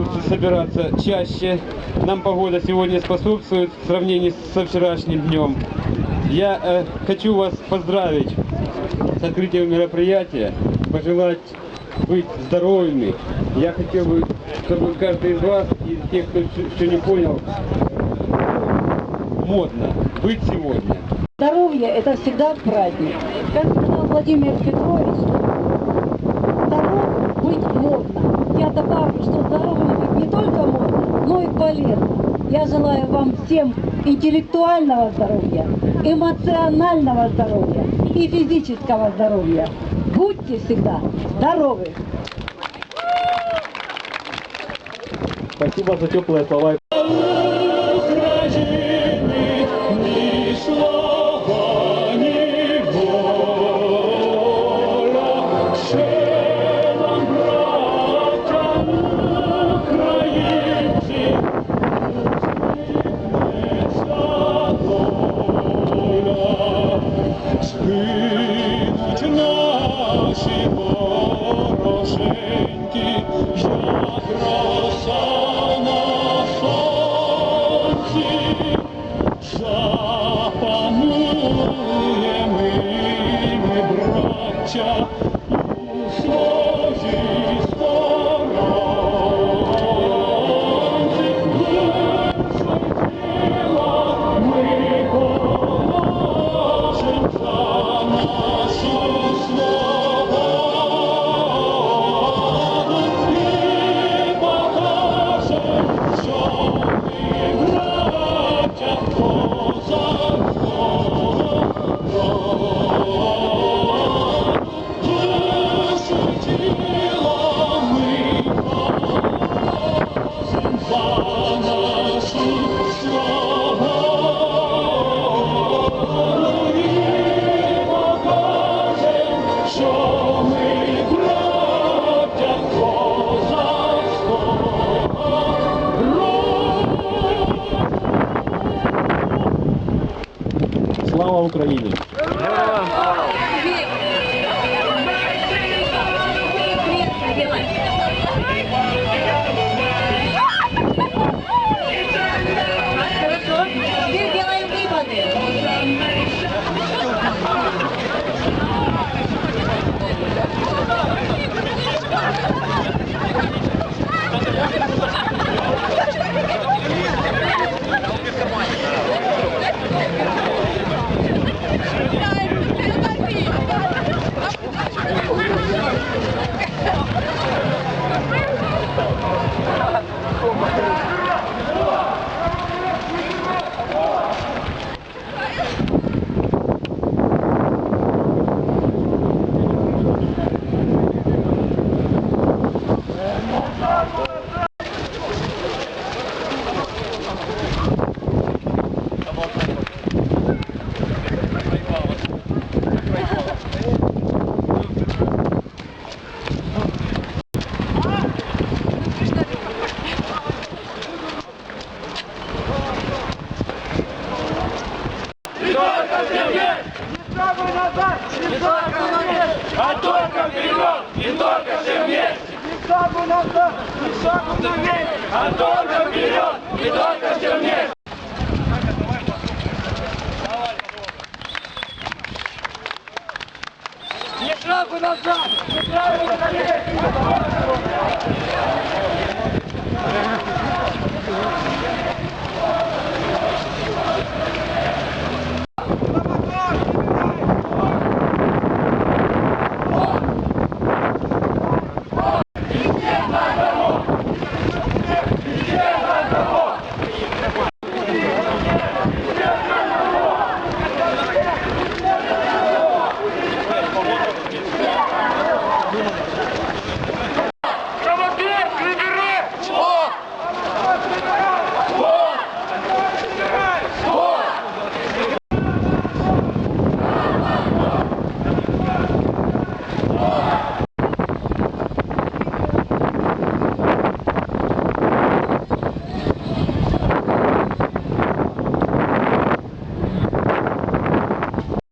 будем собираться чаще. Нам погода сегодня способствует в сравнении со вчерашним днем. Я э, хочу вас поздравить с открытием мероприятия, пожелать быть здоровыми. Я хотел бы, чтобы каждый из вас, и тех, кто еще не понял, модно быть сегодня. Здоровье – это всегда праздник. Как сказал Владимир Петрович, здоров быть модно. Я добавлю, что только полезно. Я желаю вам всем интеллектуального здоровья, эмоционального здоровья и физического здоровья. Будьте всегда здоровы! Спасибо за теплые слова. Вороженьки, як роса на сонці, запанує ми, ми, браття, outra ilha. 90 ни шагу назад, а только вперед и только чернее. Ни шагу назад, ни шагу назад.